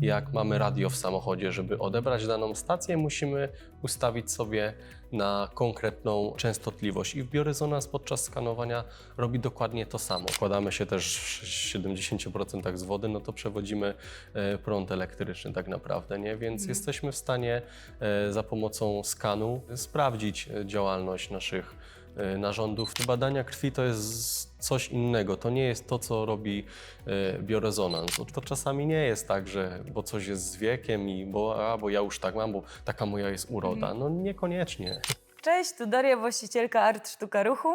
jak mamy radio w samochodzie. Żeby odebrać daną stację, musimy ustawić sobie na konkretną częstotliwość. I w biorezonans podczas skanowania robi dokładnie to samo. Składamy się też w 70% z wody, no to przewodzimy e, prąd elektryczny tak naprawdę, nie? Więc jesteśmy w stanie e, za pomocą skanu sprawdzić e, działalność naszych narządów. Te badania krwi to jest coś innego. To nie jest to, co robi e, biorezonans. To czasami nie jest tak, że bo coś jest z wiekiem i bo, a, bo ja już tak mam, bo taka moja jest uroda. No niekoniecznie. Cześć, tu Daria, właścicielka Art Sztuka Ruchu.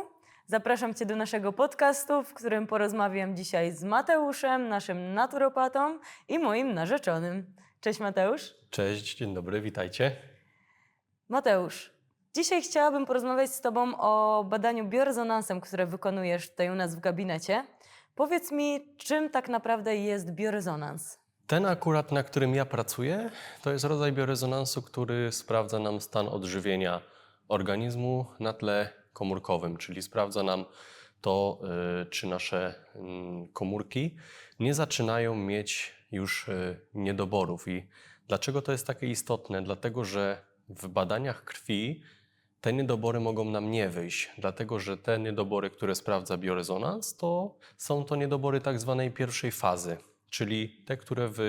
Zapraszam Cię do naszego podcastu, w którym porozmawiam dzisiaj z Mateuszem, naszym naturopatą i moim narzeczonym. Cześć Mateusz. Cześć, dzień dobry, witajcie. Mateusz, dzisiaj chciałabym porozmawiać z Tobą o badaniu biorezonansem, które wykonujesz tutaj u nas w gabinecie. Powiedz mi, czym tak naprawdę jest biorezonans? Ten akurat, na którym ja pracuję, to jest rodzaj biorezonansu, który sprawdza nam stan odżywienia organizmu na tle komórkowym, czyli sprawdza nam to, y, czy nasze mm, komórki nie zaczynają mieć już y, niedoborów. I dlaczego to jest takie istotne? Dlatego, że w badaniach krwi te niedobory mogą nam nie wyjść, dlatego że te niedobory, które sprawdza biorezonans, to są to niedobory tak zwanej pierwszej fazy, czyli te, które w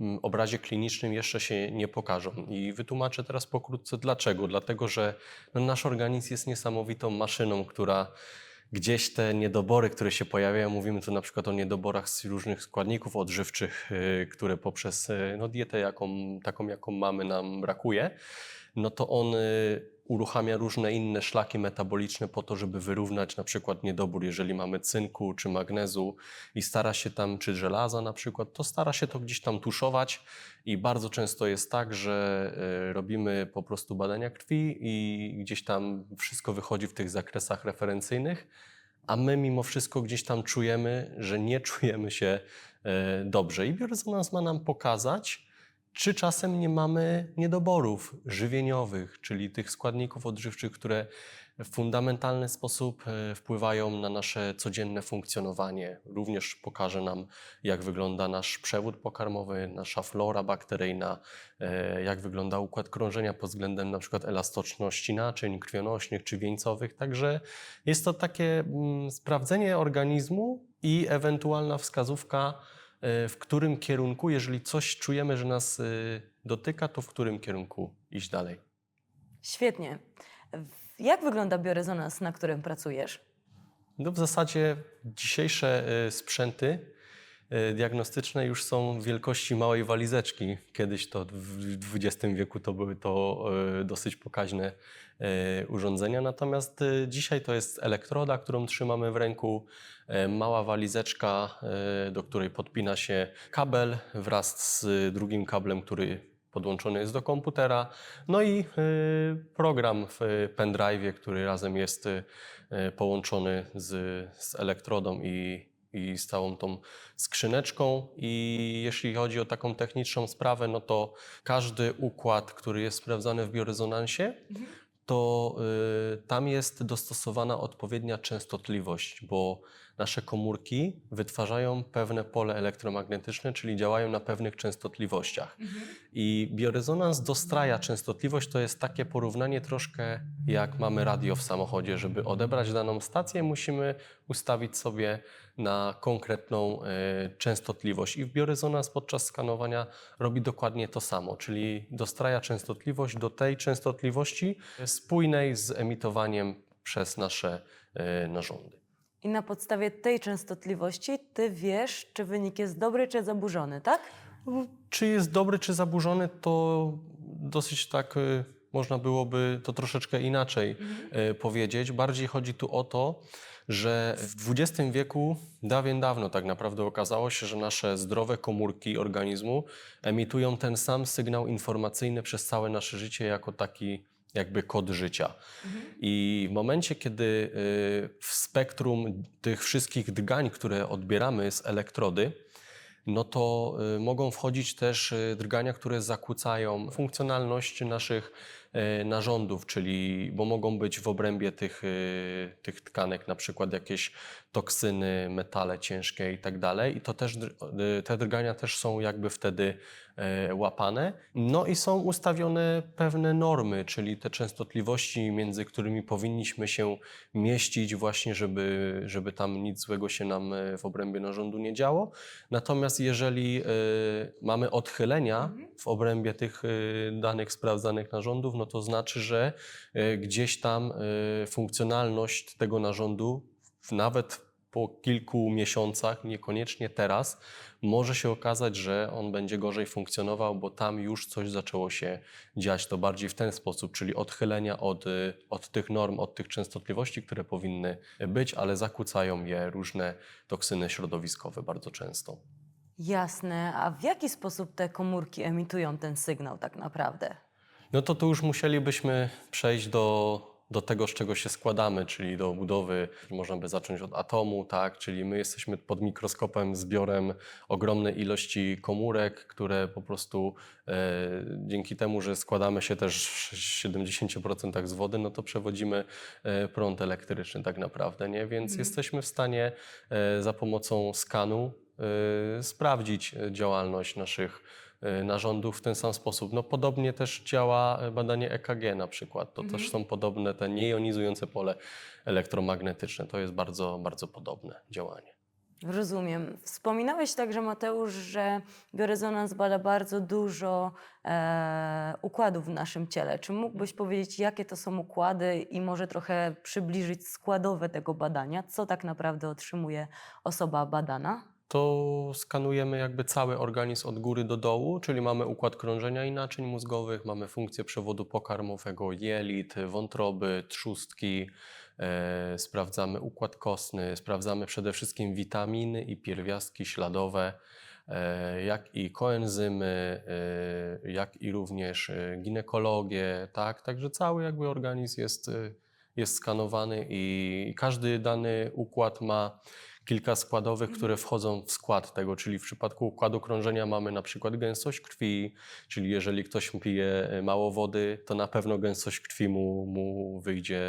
mm, obrazie klinicznym jeszcze się nie pokażą. I wytłumaczę teraz pokrótce dlaczego. Dlatego, że no, nasz organizm jest niesamowitą maszyną, która gdzieś te niedobory, które się pojawiają, mówimy tu na przykład o niedoborach z różnych składników odżywczych, y, które poprzez y, no, dietę, jaką, taką jaką mamy, nam brakuje, no to on y, uruchamia różne inne szlaki metaboliczne po to, żeby wyrównać na przykład niedobór, jeżeli mamy cynku czy magnezu i stara się tam, czy żelaza na przykład, to stara się to gdzieś tam tuszować i bardzo często jest tak, że y, robimy po prostu badania krwi i gdzieś tam wszystko wychodzi w tych zakresach referencyjnych, a my mimo wszystko gdzieś tam czujemy, że nie czujemy się e, dobrze. I biorezonans ma nam pokazać, czy czasem nie mamy niedoborów żywieniowych, czyli tych składników odżywczych, które w fundamentalny sposób e, wpływają na nasze codzienne funkcjonowanie. Również pokaże nam, jak wygląda nasz przewód pokarmowy, nasza flora bakteryjna, e, jak wygląda układ krążenia pod względem na przykład elastyczności naczyń krwionośnych czy wieńcowych. Także jest to takie mm, sprawdzenie organizmu i ewentualna wskazówka, w którym kierunku, jeżeli coś czujemy, że nas e, dotyka, to w którym kierunku iść dalej. Świetnie. Jak wygląda biorezonans, na którym pracujesz? No w zasadzie dzisiejsze e, sprzęty e, diagnostyczne już są wielkości małej walizeczki. Kiedyś to w XX wieku to były to e, dosyć pokaźne e, urządzenia, natomiast e, dzisiaj to jest elektroda, którą trzymamy w ręku, e, mała walizeczka, e, do której podpina się kabel wraz z drugim kablem, który podłączony jest do komputera, no i y, program w pendrive'ie, który razem jest połączony z, z elektrodą i, i z całą tą skrzyneczką. I jeśli chodzi o taką techniczną sprawę, no to każdy układ, który jest sprawdzany w biorezonansie, to y, tam jest dostosowana odpowiednia częstotliwość, bo nasze komórki wytwarzają pewne pole elektromagnetyczne, czyli działają na pewnych częstotliwościach. I biorezonans dostraja częstotliwość, to jest takie porównanie troszkę jak mamy radio w samochodzie. Żeby odebrać daną stację, musimy ustawić sobie na konkretną e, częstotliwość. I biorezonans podczas skanowania robi dokładnie to samo, czyli dostraja częstotliwość do tej częstotliwości spójnej z emitowaniem przez nasze e, narządy. I na podstawie tej częstotliwości ty wiesz, czy wynik jest dobry, czy zaburzony, tak? Czy jest dobry, czy zaburzony, to dosyć tak y, można byłoby to troszeczkę inaczej y, powiedzieć. Bardziej chodzi tu o to, że w XX wieku, dawien dawno tak naprawdę okazało się, że nasze zdrowe komórki organizmu emitują ten sam sygnał informacyjny przez całe nasze życie jako taki jakby kod życia. I w momencie, kiedy y, w spektrum tych wszystkich drgań, które odbieramy z elektrody, no to y, mogą wchodzić też y, drgania, które zakłócają funkcjonalność naszych e, narządów, czyli bo mogą być w obrębie tych, tych tkanek na przykład jakieś toksyny, metale ciężkie i tak dalej. I to też, te drgania też są jakby wtedy łapane. No i są ustawione pewne normy, czyli te częstotliwości, między którymi powinniśmy się mieścić właśnie, żeby, żeby tam nic złego się nam e, w obrębie narządu nie działo. Natomiast jeżeli e, mamy odchylenia w obrębie tych e, danych sprawdzanych narządów, no to znaczy, że e, gdzieś tam e, funkcjonalność tego narządu w- nawet po kilku miesiącach, niekoniecznie teraz, może się okazać, że on będzie gorzej funkcjonował, bo tam już coś zaczęło się dziać. To bardziej w ten sposób, czyli odchylenia od, y, od tych norm, od tych częstotliwości, które powinny być, ale zakłócają je różne toksyny środowiskowe bardzo często. Jasne. A w jaki sposób te komórki emitują ten sygnał tak naprawdę? No to tu już musielibyśmy przejść do, do tego, z czego się składamy, czyli do budowy. Można by zacząć od atomu, tak? Czyli my jesteśmy pod mikroskopem zbiorem ogromnej ilości komórek, które po prostu e, dzięki temu, że składamy się też w 70% z wody, no to przewodzimy e, prąd elektryczny tak naprawdę, nie? Więc jesteśmy w stanie e, za pomocą skanu e, sprawdzić e, działalność naszych narządów w ten sam sposób. No, podobnie też działa e, badanie EKG na przykład. To też są podobne te niejonizujące pole elektromagnetyczne. To jest bardzo, bardzo podobne działanie. Rozumiem. Wspominałeś także, Mateusz, że biorezonans bada bardzo dużo e, układów w naszym ciele. Czy mógłbyś powiedzieć, jakie to są układy i może trochę przybliżyć składowe tego badania? Co tak naprawdę otrzymuje osoba badana? To skanujemy jakby cały organizm od góry do dołu, czyli mamy układ krążenia i naczyń mózgowych, mamy funkcję przewodu pokarmowego, jelit, wątroby, trzustki, e, sprawdzamy układ kostny, sprawdzamy przede wszystkim witaminy i pierwiastki śladowe, e, jak i koenzymy, e, jak i również e, ginekologię, tak? Także cały jakby organizm jest, e, jest skanowany i każdy dany układ ma kilka składowych, które wchodzą w skład tego, czyli w przypadku układu krążenia mamy na przykład gęstość krwi, czyli jeżeli ktoś pije e, mało wody, to na pewno gęstość krwi mu, mu wyjdzie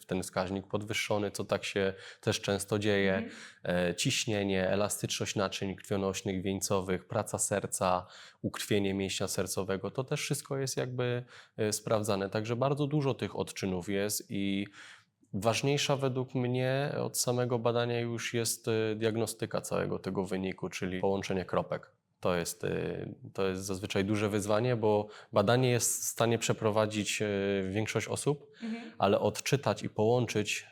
w ten wskaźnik podwyższony, co tak się też często dzieje. E, Ciśnienie, elastyczność naczyń krwionośnych, wieńcowych, praca serca, ukrwienie mięśnia sercowego, to też wszystko jest jakby e, sprawdzane. Także bardzo dużo tych odczynów jest i Ważniejsza według mnie od samego badania już jest y, diagnostyka całego tego wyniku, czyli połączenie kropek. To jest, y, to jest zazwyczaj duże wyzwanie, bo badanie jest w stanie przeprowadzić y, większość osób, ale odczytać i połączyć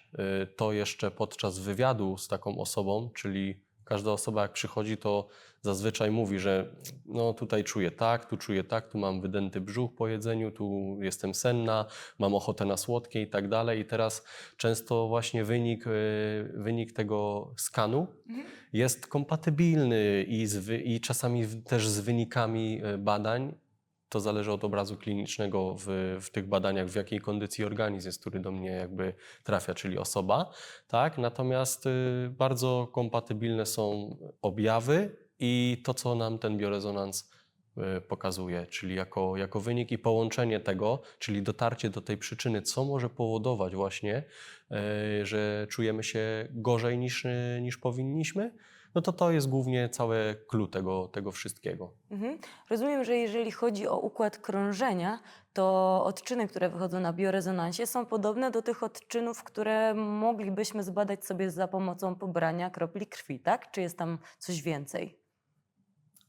to jeszcze podczas wywiadu z taką osobą, czyli każda osoba jak przychodzi, to zazwyczaj mówi, że no tutaj czuję tak, tu czuję tak, tu mam wydęty brzuch po jedzeniu, tu jestem senna, mam ochotę na słodkie i tak dalej. I teraz często właśnie wynik, y, wynik tego skanu jest kompatybilny i, z, i czasami też z wynikami y, badań. To zależy od obrazu klinicznego w, w tych badaniach, w jakiej kondycji organizm jest, który do mnie jakby trafia, czyli osoba. Tak? Natomiast y, bardzo kompatybilne są objawy i to, co nam ten biorezonans y, pokazuje, czyli jako, jako wynik i połączenie tego, czyli dotarcie do tej przyczyny, co może powodować właśnie, y, że czujemy się gorzej niż, y, niż powinniśmy, no to to jest głównie całe clue tego, tego wszystkiego. Mhm. Rozumiem, że jeżeli chodzi o układ krążenia, to odczyny, które wychodzą na biorezonansie, są podobne do tych odczynów, które moglibyśmy zbadać sobie za pomocą pobrania kropli krwi, tak? Czy jest tam coś więcej?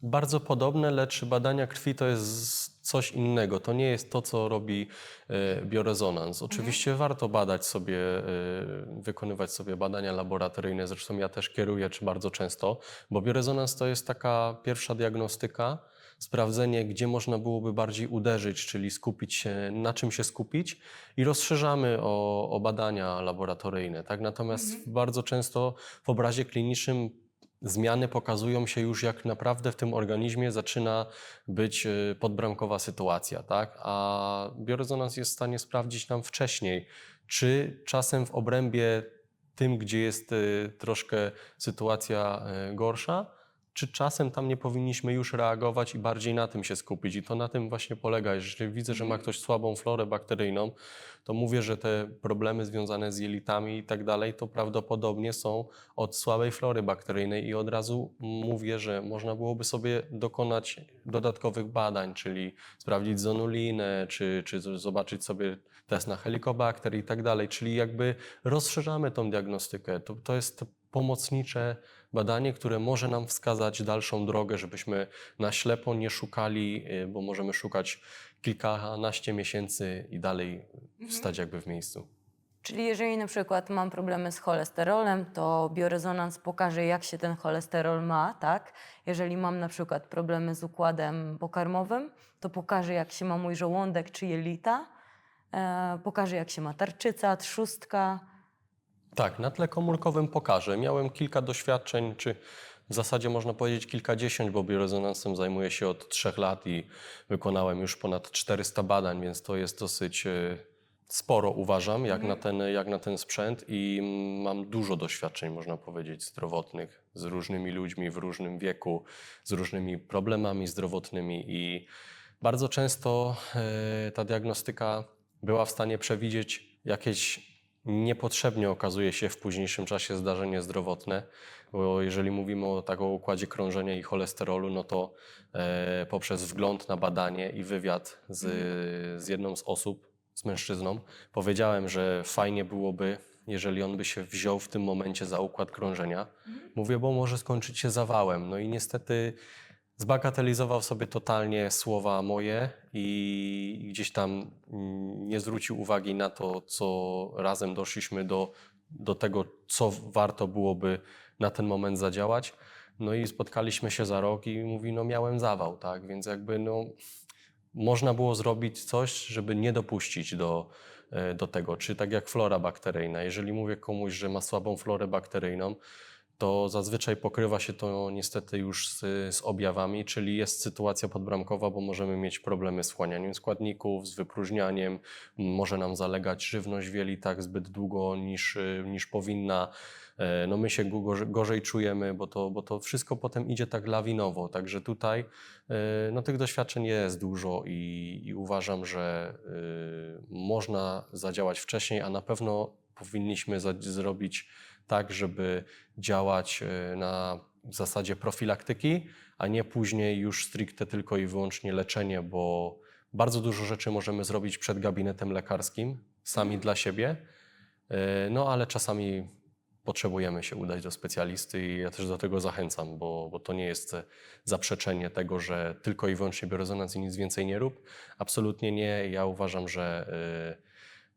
Bardzo podobne, lecz badania krwi to jest coś innego. To nie jest to, co robi e, biorezonans. Oczywiście warto badać sobie, e, wykonywać sobie badania laboratoryjne, zresztą ja też kieruję czy bardzo często, bo biorezonans to jest taka pierwsza diagnostyka, sprawdzenie, gdzie można byłoby bardziej uderzyć, czyli skupić się, na czym się skupić i rozszerzamy o, o badania laboratoryjne. Tak? Natomiast bardzo często w obrazie klinicznym zmiany pokazują się już, jak naprawdę w tym organizmie zaczyna być y, podbramkowa sytuacja, tak? A biorezonans jest w stanie sprawdzić nam wcześniej, czy czasem w obrębie tym, gdzie jest y, troszkę sytuacja y, gorsza, czy czasem tam nie powinniśmy już reagować i bardziej na tym się skupić. I to na tym właśnie polega. Jeżeli widzę, że ma ktoś słabą florę bakteryjną, to mówię, że te problemy związane z jelitami i tak dalej, to prawdopodobnie są od słabej flory bakteryjnej i od razu mówię, że można byłoby sobie dokonać dodatkowych badań, czyli sprawdzić zonulinę, czy, czy zobaczyć sobie test na helikobakter i tak dalej, czyli jakby rozszerzamy tą diagnostykę. To, to jest pomocnicze badanie, które może nam wskazać dalszą drogę, żebyśmy na ślepo nie szukali, y, bo możemy szukać kilkanaście miesięcy i dalej stać jakby w miejscu. Czyli jeżeli na przykład mam problemy z cholesterolem, to biorezonans pokaże, jak się ten cholesterol ma, tak? Jeżeli mam na przykład problemy z układem pokarmowym, to pokaże, jak się ma mój żołądek czy jelita, e, pokaże, jak się ma tarczyca, trzustka. Tak, na tle komórkowym pokażę. Miałem kilka doświadczeń, czy w zasadzie można powiedzieć kilkadziesiąt, bo biorezonansem zajmuję się od trzech lat i wykonałem już ponad 400 badań, więc to jest dosyć e, sporo, uważam, jak, na ten, jak na ten sprzęt i mam dużo doświadczeń, można powiedzieć, zdrowotnych z różnymi ludźmi w różnym wieku, z różnymi problemami zdrowotnymi i bardzo często e, ta diagnostyka była w stanie przewidzieć jakieś niepotrzebnie okazuje się w późniejszym czasie zdarzenie zdrowotne, bo jeżeli mówimy o tak o układzie krążenia i cholesterolu, no to e, poprzez wgląd na badanie i wywiad z, z jedną z osób, z mężczyzną, powiedziałem, że fajnie byłoby, jeżeli on by się wziął w tym momencie za układ krążenia. Mówię, bo może skończyć się zawałem. No i niestety zbagatelizował sobie totalnie słowa moje i gdzieś tam mm, nie zwrócił uwagi na to, co razem doszliśmy do, do tego, co warto byłoby na ten moment zadziałać. No i spotkaliśmy się za rok i mówi, no miałem zawał, tak? Więc jakby no, można było zrobić coś, żeby nie dopuścić do, e, do tego. Czy tak jak flora bakteryjna. Jeżeli mówię komuś, że ma słabą florę bakteryjną, to zazwyczaj pokrywa się to niestety już z, z objawami, czyli jest sytuacja podbramkowa, bo możemy mieć problemy z wchłanianiem składników, z wypróżnianiem, może nam zalegać żywność w jelitach zbyt długo niż, niż powinna. E, No my się go- gorzej, gorzej czujemy, bo to, bo to wszystko potem idzie tak lawinowo. Także tutaj e, no, tych doświadczeń jest dużo i, i uważam, że y, można zadziałać wcześniej, a na pewno powinniśmy zrobić tak, żeby działać e, na zasadzie profilaktyki, a nie później już stricte tylko i wyłącznie leczenie, bo bardzo dużo rzeczy możemy zrobić przed gabinetem lekarskim, sami dla siebie, e, no ale czasami potrzebujemy się udać do specjalisty i ja też do tego zachęcam, bo, bo to nie jest zaprzeczenie tego, że tylko i wyłącznie biorezonans i nic więcej nie rób. Absolutnie nie. Ja uważam, że e,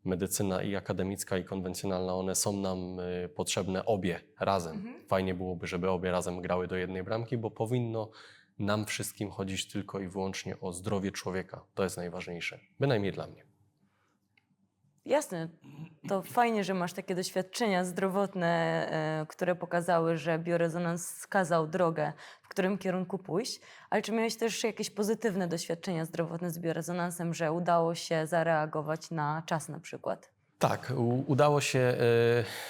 medycyna i akademicka, i konwencjonalna, one są nam y, potrzebne obie razem. Fajnie byłoby, żeby obie razem grały do jednej bramki, bo powinno nam wszystkim chodzić tylko i wyłącznie o zdrowie człowieka. To jest najważniejsze, bynajmniej dla mnie. Jasne, to fajnie, że masz takie doświadczenia zdrowotne, e, które pokazały, że biorezonans wskazał drogę, w którym kierunku pójść. Ale czy miałeś też jakieś pozytywne doświadczenia zdrowotne z biorezonansem, że udało się zareagować na czas na przykład? Tak, udało się, e,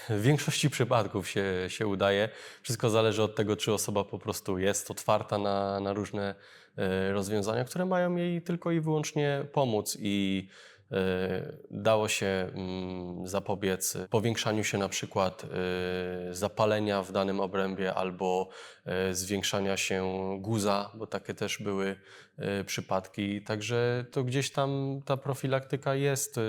w większości przypadków się, się udaje. Wszystko zależy od tego, czy osoba po prostu jest otwarta na, na różne e, rozwiązania, które mają jej tylko i wyłącznie pomóc i dało się mm, zapobiec powiększaniu się na przykład e, zapalenia w danym obrębie albo e, zwiększania się guza, bo takie też były przypadki. Także to gdzieś tam ta profilaktyka jest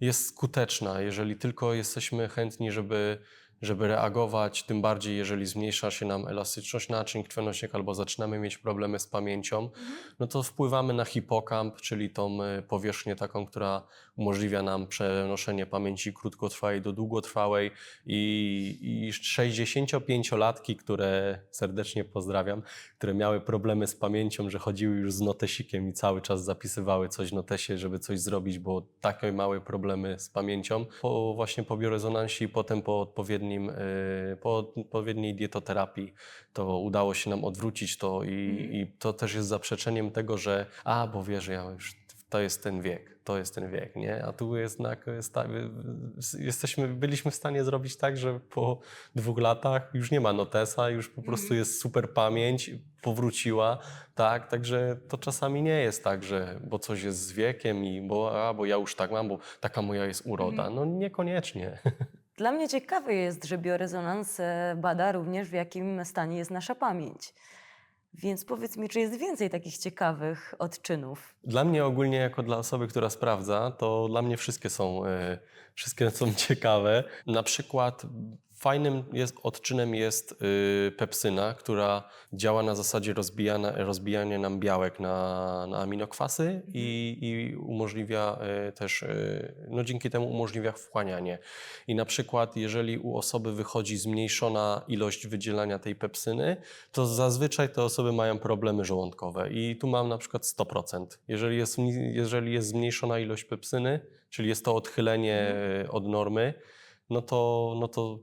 jest skuteczna, jeżeli tylko jesteśmy chętni, żeby, żeby reagować, tym bardziej jeżeli zmniejsza się nam elastyczność naczyń krwionośnych albo zaczynamy mieć problemy z pamięcią, no to wpływamy na hipokamp, czyli tą y, powierzchnię taką, która umożliwia nam przenoszenie pamięci krótkotrwałej do długotrwałej i, i 65-latki, które serdecznie pozdrawiam, które miały problemy z pamięcią, że chodziły już z notesikiem i cały czas zapisywały coś w notesie, żeby coś zrobić, bo takie małe problemy z pamięcią. Po, właśnie po biorezonansie i potem po, odpowiednim, y, po odpowiedniej dietoterapii to udało się nam odwrócić to i, i to też jest zaprzeczeniem tego, że a, bo wiesz, ja już to jest ten wiek, to jest ten wiek, nie? A tu jednak, jesteśmy, byliśmy w stanie zrobić tak, że po dwóch latach już nie ma notesa, już po prostu jest super pamięć, powróciła, tak? Także to czasami nie jest tak, że bo coś jest z wiekiem i bo, a, bo ja już tak mam, bo taka moja jest uroda. No niekoniecznie. Dla mnie ciekawe jest, że biorezonans bada również w jakim stanie jest nasza pamięć. Więc powiedz mi, czy jest więcej takich ciekawych odczynów? Dla mnie ogólnie, jako dla osoby, która sprawdza, to dla mnie wszystkie są, e, wszystkie są ciekawe. Na przykład fajnym jest, odczynem jest y, pepsyna, która działa na zasadzie rozbijania, rozbijania nam białek na, na aminokwasy i, i umożliwia y, też, y, no dzięki temu umożliwia wchłanianie. I na przykład, jeżeli u osoby wychodzi zmniejszona ilość wydzielania tej pepsyny, to zazwyczaj te osoby mają problemy żołądkowe. I tu mam na przykład 100%. Jeżeli jest, jeżeli jest zmniejszona ilość pepsyny, czyli jest to odchylenie y, od normy, no to, no to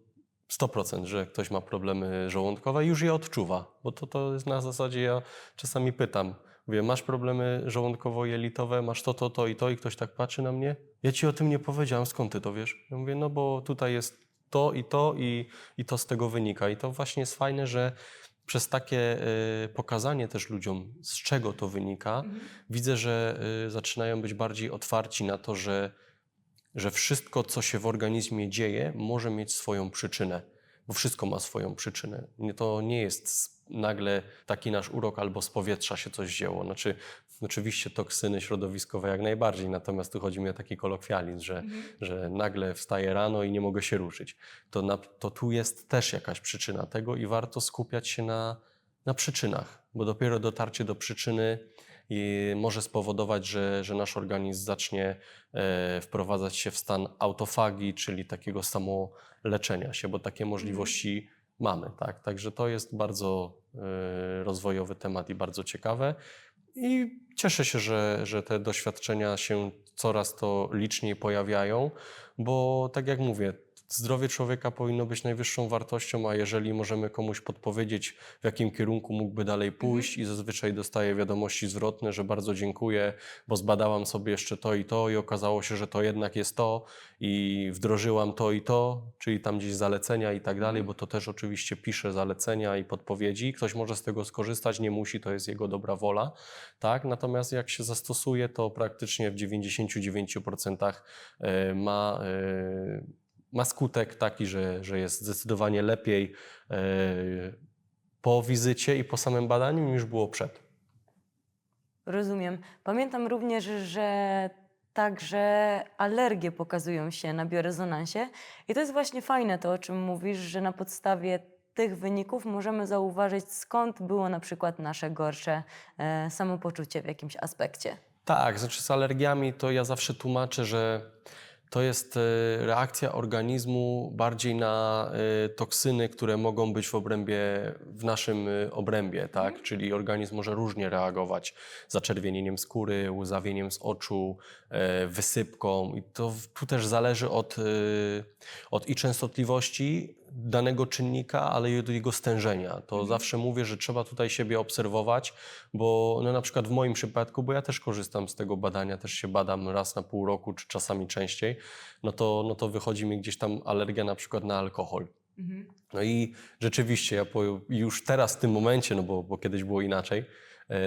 100%, że ktoś ma problemy żołądkowe i już je odczuwa. Bo to, to jest na zasadzie, ja czasami pytam, mówię, masz problemy żołądkowo-jelitowe, masz to, to, to i to i ktoś tak patrzy na mnie. Ja ci o tym nie powiedziałem, skąd ty to wiesz? Ja mówię, no bo tutaj jest to i to i, i to z tego wynika. I to właśnie jest fajne, że przez takie y, pokazanie też ludziom, z czego to wynika, widzę, że y, zaczynają być bardziej otwarci na to, że że wszystko, co się w organizmie dzieje, może mieć swoją przyczynę, bo wszystko ma swoją przyczynę. To nie jest nagle taki nasz urok albo z powietrza się coś wzięło. Znaczy, oczywiście toksyny środowiskowe jak najbardziej, natomiast tu chodzi mi o taki kolokwializm, że, że nagle wstaję rano i nie mogę się ruszyć. To, na, to tu jest też jakaś przyczyna tego i warto skupiać się na, na przyczynach, bo dopiero dotarcie do przyczyny i może spowodować, że, że nasz organizm zacznie e, wprowadzać się w stan autofagii, czyli takiego samoleczenia się, bo takie możliwości mamy. Tak? Także to jest bardzo e, rozwojowy temat i bardzo ciekawe. I cieszę się, że, że te doświadczenia się coraz to liczniej pojawiają, bo tak jak mówię, zdrowie człowieka powinno być najwyższą wartością, a jeżeli możemy komuś podpowiedzieć, w jakim kierunku mógłby dalej pójść i zazwyczaj dostaję wiadomości zwrotne, że bardzo dziękuję, bo zbadałam sobie jeszcze to i to i okazało się, że to jednak jest to i wdrożyłam to i to, czyli tam gdzieś zalecenia i tak dalej, bo to też oczywiście piszę zalecenia i podpowiedzi. Ktoś może z tego skorzystać, nie musi, to jest jego dobra wola, tak? Natomiast jak się zastosuje, to praktycznie w 99% e, ma, e, ma skutek taki, że, że jest zdecydowanie lepiej e, po wizycie i po samym badaniu niż było przed. Rozumiem. Pamiętam również, że także alergie pokazują się na biorezonansie. I to jest właśnie fajne to, o czym mówisz, że na podstawie tych wyników możemy zauważyć, skąd było na przykład nasze gorsze e, samopoczucie w jakimś aspekcie. Tak, znaczy z alergiami to ja zawsze tłumaczę, że to jest e, reakcja organizmu bardziej na e, toksyny, które mogą być w obrębie, w naszym e, obrębie, tak? Czyli organizm może różnie reagować. Zaczerwienieniem skóry, łzawieniem z oczu, wysypką. I to tu też zależy od, od i częstotliwości danego czynnika, ale i od jego stężenia. To zawsze mówię, że trzeba tutaj siebie obserwować, bo no na przykład w moim przypadku, bo ja też korzystam z tego badania, też się badam raz na pół roku, czy czasami częściej, no to, no to wychodzi mi gdzieś tam alergia na przykład na alkohol. No i rzeczywiście, ja po, już teraz w tym momencie, no bo, bo kiedyś było inaczej,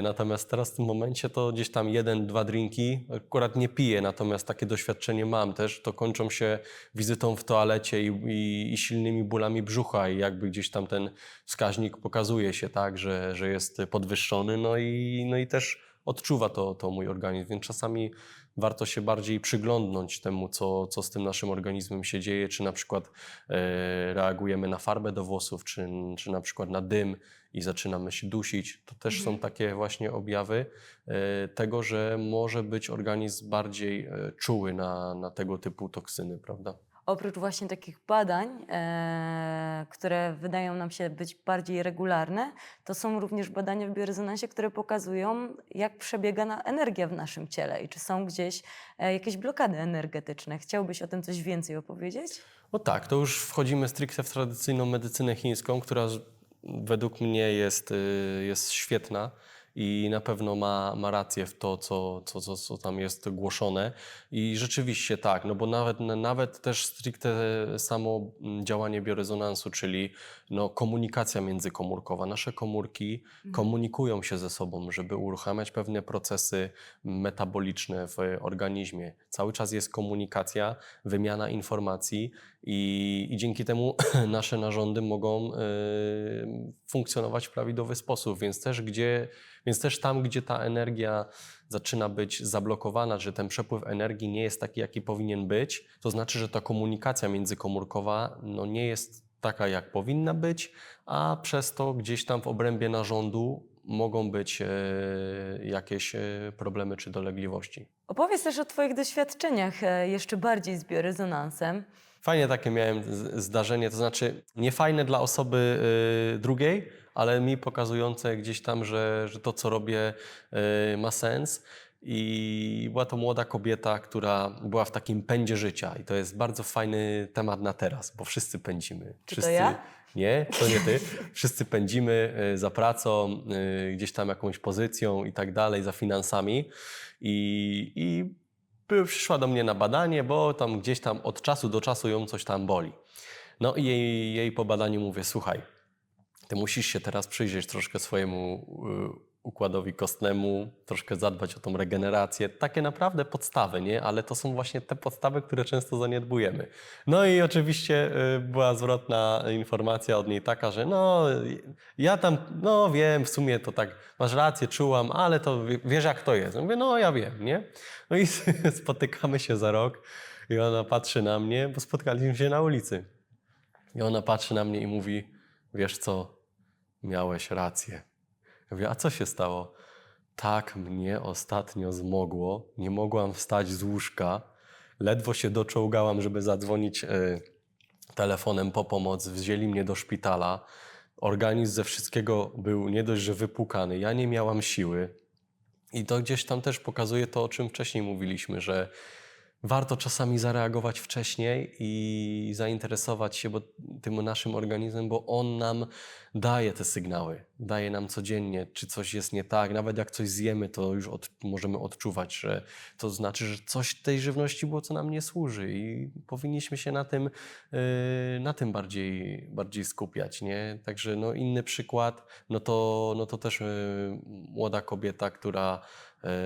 natomiast teraz w tym momencie to gdzieś tam jeden, dwa drinki, akurat nie piję, natomiast takie doświadczenie mam też, to kończą się wizytą w toalecie i, i, i silnymi bólami brzucha i jakby gdzieś tam ten wskaźnik pokazuje się tak, że, że jest podwyższony, no i, no i też odczuwa to, to mój organizm, więc czasami warto się bardziej przyglądnąć temu, co, co z tym naszym organizmem się dzieje, czy na przykład e, reagujemy na farbę do włosów, czy, czy na przykład na dym i zaczynamy się dusić. To też są takie właśnie objawy e, tego, że może być organizm bardziej e, czuły na, na tego typu toksyny, prawda? Oprócz właśnie takich badań, e, które wydają nam się być bardziej regularne, to są również badania w biorezonansie, które pokazują, jak przebiega na energia w naszym ciele i czy są gdzieś e, jakieś blokady energetyczne. Chciałbyś o tym coś więcej opowiedzieć? No tak, to już wchodzimy stricte w tradycyjną medycynę chińską, która według mnie jest, y, jest świetna i na pewno ma, ma rację w to, co, co, co, co tam jest głoszone. I rzeczywiście tak, no bo nawet, nawet też stricte samo mm, działanie biorezonansu, czyli no, komunikacja międzykomórkowa. Nasze komórki komunikują się ze sobą, żeby uruchamiać pewne procesy metaboliczne w organizmie. Cały czas jest komunikacja, wymiana informacji i, i dzięki temu nasze narządy mogą y, funkcjonować w prawidłowy sposób. Więc też, gdzie, więc też tam, gdzie ta energia zaczyna być zablokowana, że ten przepływ energii nie jest taki, jaki powinien być, to znaczy, że ta komunikacja międzykomórkowa no, nie jest taka, jak powinna być, a przez to gdzieś tam w obrębie narządu mogą być e, jakieś e, problemy czy dolegliwości. Opowiedz też o Twoich doświadczeniach e, jeszcze bardziej z biorezonansem. Fajnie takie miałem zdarzenie, to znaczy nie fajne dla osoby y, drugiej, ale mi pokazujące gdzieś tam, że, że to, co robię, y, ma sens. I była to młoda kobieta, która była w takim pędzie życia. I to jest bardzo fajny temat na teraz, bo wszyscy pędzimy. Czy to wszyscy, ja? Nie, to nie ty. Wszyscy pędzimy y, za pracą, gdzieś tam jakąś pozycją i tak dalej, za finansami. I, i przyszła do mnie na badanie, bo tam gdzieś tam od czasu do czasu ją coś tam boli. No i jej, jej po badaniu mówię, słuchaj, ty musisz się teraz przyjrzeć troszkę swojemu y, układowi kostnemu, troszkę zadbać o tą regenerację. Takie naprawdę podstawy, nie? Ale to są właśnie te podstawy, które często zaniedbujemy. No i oczywiście y, była zwrotna informacja od niej taka, że no ja tam, no wiem, w sumie to tak, masz rację, czułam, ale to wie- wiesz jak to jest. Mówię, no ja wiem, nie? No i spotykamy się za rok i ona patrzy na mnie, bo spotkaliśmy się na ulicy. I ona patrzy na mnie i mówi, wiesz co, miałeś rację. Ja mówię, a co się stało? Tak mnie ostatnio zmogło, nie mogłam wstać z łóżka, ledwo się doczołgałam, żeby zadzwonić e, telefonem po pomoc, wzięli mnie do szpitala. Organizm ze wszystkiego był nie dość, że wypłukany, ja nie miałam siły. I to gdzieś tam też pokazuje to, o czym wcześniej mówiliśmy, że warto czasami zareagować wcześniej i zainteresować się bo, tym naszym organizmem, bo on nam daje te sygnały. Daje nam codziennie, czy coś jest nie tak. Nawet jak coś zjemy, to już od, możemy odczuwać, że to znaczy, że coś tej żywności było, co nam nie służy i powinniśmy się na tym, yy, na tym bardziej, bardziej skupiać. Nie? Także no, inny przykład, no to, no to też yy, młoda kobieta, która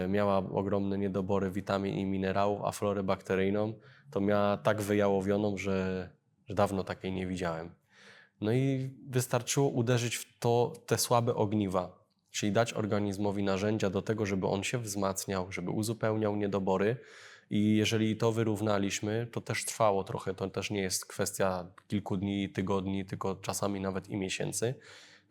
miała ogromne niedobory witamin i minerałów, a florę bakteryjną, to miała tak wyjałowioną, że, że dawno takiej nie widziałem. No i wystarczyło uderzyć w to, te słabe ogniwa, czyli dać organizmowi narzędzia do tego, żeby on się wzmacniał, żeby uzupełniał niedobory. I jeżeli to wyrównaliśmy, to też trwało trochę. To też nie jest kwestia kilku dni, tygodni, tylko czasami nawet i miesięcy.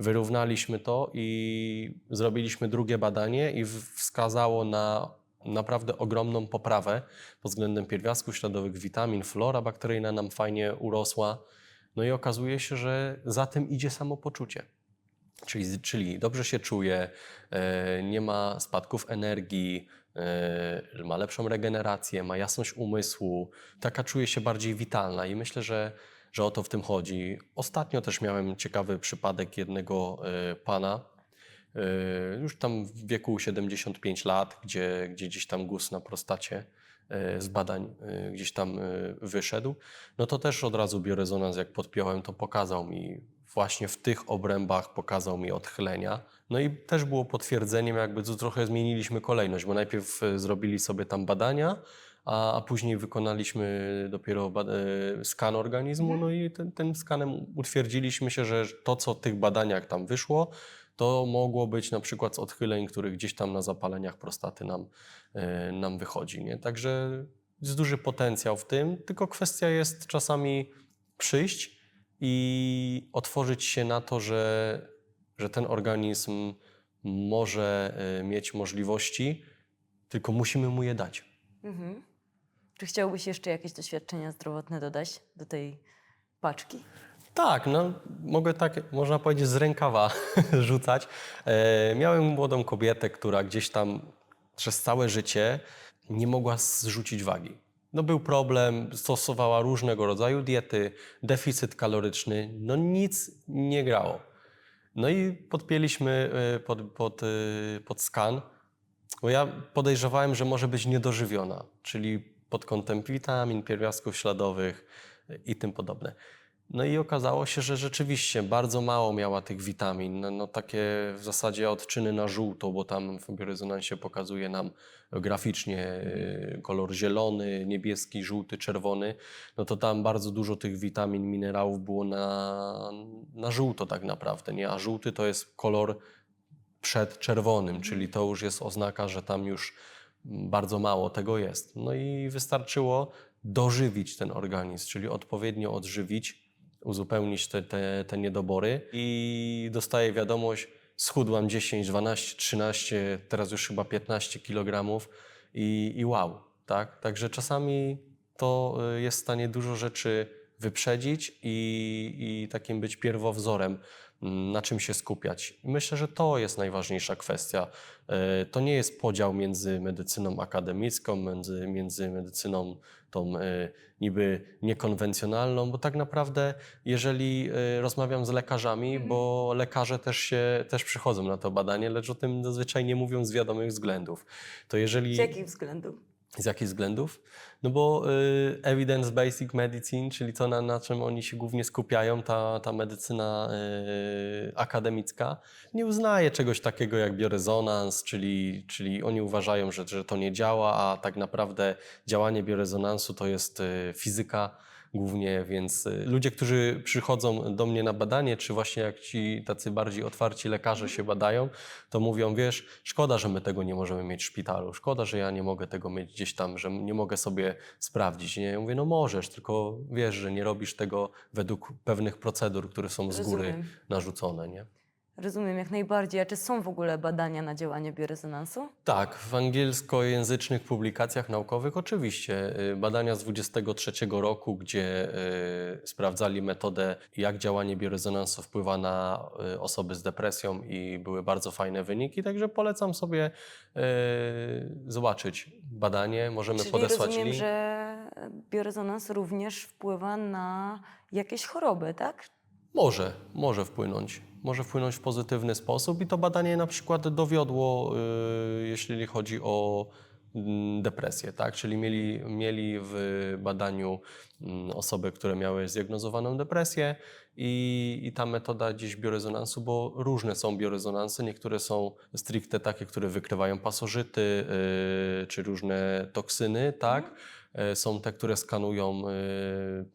Wyrównaliśmy to i zrobiliśmy drugie badanie i wskazało na naprawdę ogromną poprawę pod względem pierwiastków śladowych, witamin, flora bakteryjna nam fajnie urosła. No i okazuje się, że za tym idzie samopoczucie. Czyli, czyli dobrze się czuje, e, nie ma spadków energii, e, ma lepszą regenerację, ma jasność umysłu, taka czuje się bardziej witalna i myślę, że, że o to w tym chodzi. Ostatnio też miałem ciekawy przypadek jednego e, pana, e, już tam w wieku 75 lat, gdzie, gdzie gdzieś tam guz na prostacie e, z badań gdzieś tam wyszedł, no to też od razu biorezonans, jak podpiąłem, to pokazał mi właśnie w tych obrębach, pokazał mi odchylenia. No i też było potwierdzeniem, jakby tu trochę zmieniliśmy kolejność, bo najpierw zrobili sobie tam badania, a, później wykonaliśmy dopiero e, skan organizmu, no i ten, tym skanem utwierdziliśmy się, że to, co w tych badaniach tam wyszło, to mogło być na przykład z odchyleń, których gdzieś tam na zapaleniach prostaty nam, e, nam wychodzi. Nie? Także jest duży potencjał w tym, tylko kwestia jest czasami przyjść i otworzyć się na to, że, że ten organizm może e, mieć możliwości, tylko musimy mu je dać. Mhm. Czy chciałbyś jeszcze jakieś doświadczenia zdrowotne dodać do tej paczki? Tak, no mogę tak, można powiedzieć, z rękawa rzucać. E, miałem młodą kobietę, która gdzieś tam przez całe życie nie mogła zrzucić wagi. No był problem, stosowała różnego rodzaju diety, deficyt kaloryczny, no nic nie grało. No i podpięliśmy y, pod, pod, y, pod skan, bo ja podejrzewałem, że może być niedożywiona, czyli pod kątem witamin, pierwiastków śladowych i tym podobne. No i okazało się, że rzeczywiście bardzo mało miała tych witamin. No, no takie w zasadzie odczyny na żółto, bo tam w biorezonansie pokazuje nam graficznie y, kolor zielony, niebieski, żółty, czerwony. No to tam bardzo dużo tych witamin, minerałów było na, na żółto tak naprawdę, nie? A żółty to jest kolor przed czerwonym, czyli to już jest oznaka, że tam już bardzo mało tego jest. No i wystarczyło dożywić ten organizm, czyli odpowiednio odżywić, uzupełnić te, te, te niedobory i dostaję wiadomość, schudłam 10, 12, 13, teraz już chyba 15 kg i, i wow, tak? Także czasami to y, jest w stanie dużo rzeczy wyprzedzić i, i takim być pierwowzorem, na czym się skupiać. Myślę, że to jest najważniejsza kwestia. E, To nie jest podział między medycyną akademicką, między, między medycyną tą e, niby niekonwencjonalną, bo tak naprawdę, jeżeli e, rozmawiam z lekarzami, bo lekarze też się też przychodzą na to badanie, lecz o tym zazwyczaj nie mówią z wiadomych względów. To jeżeli Z jakich względów? Z jakich względów? No bo y, evidence basic medicine, czyli to na, na czym oni się głównie skupiają, ta, ta medycyna y, akademicka, nie uznaje czegoś takiego jak biorezonans, czyli, czyli oni uważają, że, że to nie działa, a tak naprawdę działanie biorezonansu to jest y, fizyka głównie, więc y, ludzie, którzy przychodzą do mnie na badanie, czy właśnie jak ci tacy bardziej otwarci lekarze się badają, to mówią, wiesz, szkoda, że my tego nie możemy mieć w szpitalu, szkoda, że ja nie mogę tego mieć gdzieś tam, że nie mogę sobie sprawdzić. Nie? Ja mówię, no możesz, tylko wiesz, że nie robisz tego według pewnych procedur, które są z góry narzucone, nie? Rozumiem jak najbardziej. A czy są w ogóle badania na działanie biorezonansu? Tak, w angielskojęzycznych publikacjach naukowych oczywiście. Y, Badania z 23 roku, gdzie y, sprawdzali metodę, jak działanie biorezonansu wpływa na y, osoby z depresją i były bardzo fajne wyniki, także polecam sobie y, zobaczyć badanie, możemy Czyli podesłać rozumiem, link. że biorezonans również wpływa na jakieś choroby, tak? Może, może wpłynąć. Może wpłynąć w pozytywny sposób i to badanie na przykład dowiodło, y, jeśli chodzi o mm, depresję, tak? Czyli mieli, mieli w badaniu mm, osoby, które miały zdiagnozowaną depresję i, i ta metoda gdzieś biorezonansu, bo różne są biorezonansy, niektóre są stricte takie, które wykrywają pasożyty y, czy różne toksyny, tak? E, Są te, które skanują e,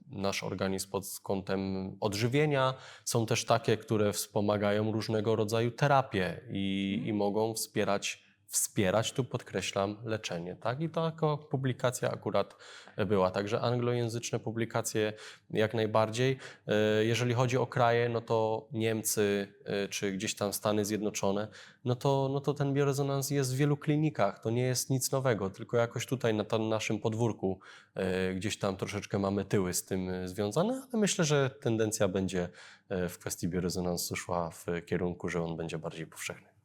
nasz organizm pod kątem odżywienia. Są też takie, które wspomagają różnego rodzaju terapie i, i mogą wspierać, wspierać, tu podkreślam, leczenie. Tak? I taka publikacja akurat była. Także anglojęzyczne publikacje jak najbardziej. E, Jeżeli chodzi o kraje, no to Niemcy e, czy gdzieś tam Stany Zjednoczone, no to, no to ten biorezonans jest w wielu klinikach. To nie jest nic nowego, tylko jakoś tutaj na naszym podwórku e, gdzieś tam troszeczkę mamy tyły z tym związane, ale myślę, że tendencja będzie w kwestii biorezonansu szła w kierunku, że on będzie bardziej powszechny.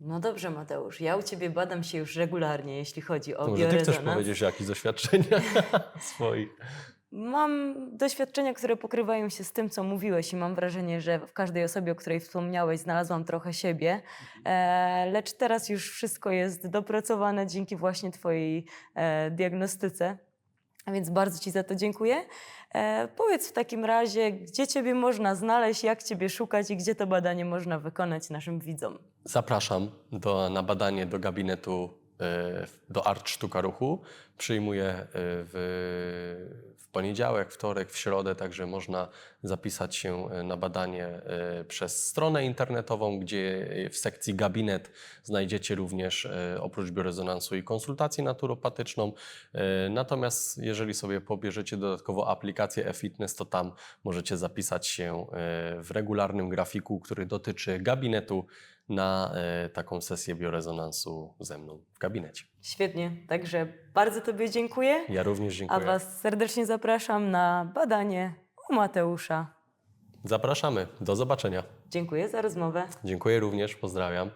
No dobrze, Mateusz. Ja u ciebie badam się już regularnie, jeśli chodzi o może ty chcesz powiedzieć jakieś doświadczenia swoich? Mam doświadczenia, które pokrywają się z tym, co mówiłeś, i mam wrażenie, że w każdej osobie, o której wspomniałeś, znalazłam trochę siebie. E, lecz teraz już wszystko jest dopracowane dzięki właśnie Twojej e, diagnostyce. A Więc bardzo Ci za to dziękuję. E, powiedz w takim razie, gdzie Ciebie można znaleźć, jak Ciebie szukać i gdzie to badanie można wykonać naszym widzom. Zapraszam do, na badanie do gabinetu do Art Sztuka Ruchu. Przyjmuję e, w, w poniedziałek, wtorek, w środę, także można zapisać się e, na badanie e, przez stronę internetową, gdzie w sekcji gabinet znajdziecie również e, oprócz biorezonansu i konsultację naturopatyczną. E, Natomiast jeżeli sobie pobierzecie dodatkowo aplikację e-fitness, to tam możecie zapisać się e, w regularnym grafiku, który dotyczy gabinetu na e, taką sesję biorezonansu ze mną w gabinecie. Świetnie, także bardzo Tobie dziękuję. Ja również A dziękuję. Was serdecznie zapraszam na badanie u Mateusza. Zapraszamy. Do zobaczenia. Dziękuję za rozmowę. Dziękuję również. Pozdrawiam.